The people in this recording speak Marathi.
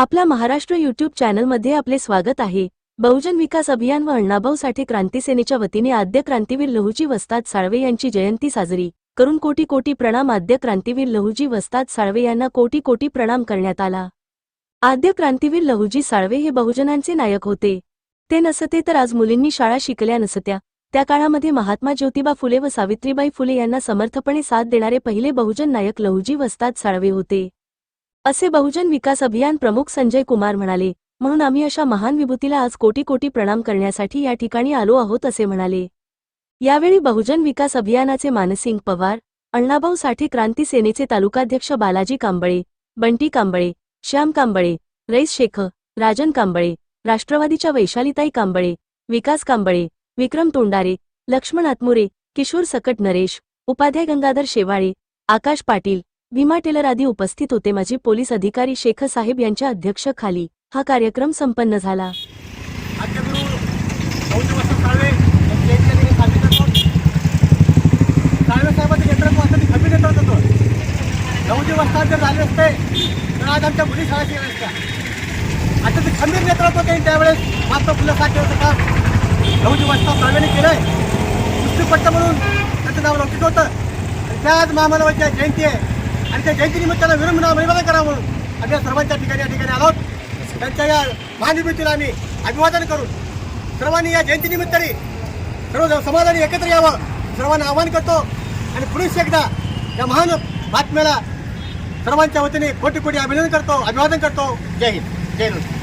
आपला महाराष्ट्र युट्यूब चॅनलमध्ये आपले स्वागत आहे. बहुजन विकास अभियान व अण्णाभाऊसाठी क्रांतीसेनेच्या क्रांती सेनेच्या वतीने आद्य क्रांतीवीर लहुजी वस्ताद साळवे यांची जयंती साजरी. करून कोटी कोटी प्रणाम. आद्य क्रांतीवीर लहुजी वस्ताद साळवे यांना कोटी कोटी प्रणाम करण्यात आला. आद्य क्रांतीवीर लहुजी साळवे हे बहुजनांचे नायक होते. ते नसते तर आज मुलींनी शाळा शिकल्या नसत्या. त्या काळामध्ये महात्मा ज्योतिबा फुले व सावित्रीबाई फुले यांना समर्थपणे साथ देणारे पहिले बहुजन नायक लहुजी वस्ताद साळवे होते. असे बहुजन विकास अभियान प्रमुख संजय कुमार म्हणाले म्हणून आम्ही अशा महान विभूतीला आज कोटी कोटी प्रणाम करण्यासाठी या ठिकाणी आलो आहोत असे म्हणाले. यावेळी बहुजन विकास अभियानाचे मानसिंग पवार अण्णाभाऊ साठे क्रांती सेनेचे तालुकाध्यक्ष बालाजी कांबळे बंटी कांबळे श्याम कांबळे रईस शेख राजन कांबळे राष्ट्रवादीच्या वैशालीताई कांबळे विकास कांबळे विक्रम तोंडारे लक्ष्मण आत्मुरे किशोर सकट नरेश उपाध्याय गंगाधर शेवाळे आकाश पाटील भीमा टेलर आदी उपस्थित होते. माजी पोलीस अधिकारी शेख साहेब यांच्या अध्यक्षखाली हा कार्यक्रम संपन्न झाला. आद्यगुरु बौद्ध जर झाले असते तर आज आमच्या मुली शाळा शिकल्या असत्या आता ते खंबीर नेतृत्व त्यांनी त्यावेळेस मात्र फुलं साठेवरचं काम नवजी वस्ताद साळवेने केलंय कुस्तीपट्ट म्हणून त्याचं नाव लौकिक होतं. आणि त्या आज महामानवाची जयंती आहे आणि त्या जयंतीनिमित्तानं विरंभ अभिवादन करा म्हणून आम्ही या सर्वांच्या ठिकाणी या ठिकाणी आलो त्यांच्या या महानिमित्तीला आम्ही अभिवादन करून सर्वांनी या जयंतीनिमित्ताने सर्व समाजाने एकत्र यावं सर्वांना आवाहन करतो. आणि पुरुष एकदा या महान बातम्याला सर्वांच्या वतीने कोटी कोटी अभिनंदन करतो अभिवादन करतो. जय हिंद. जय हिंद.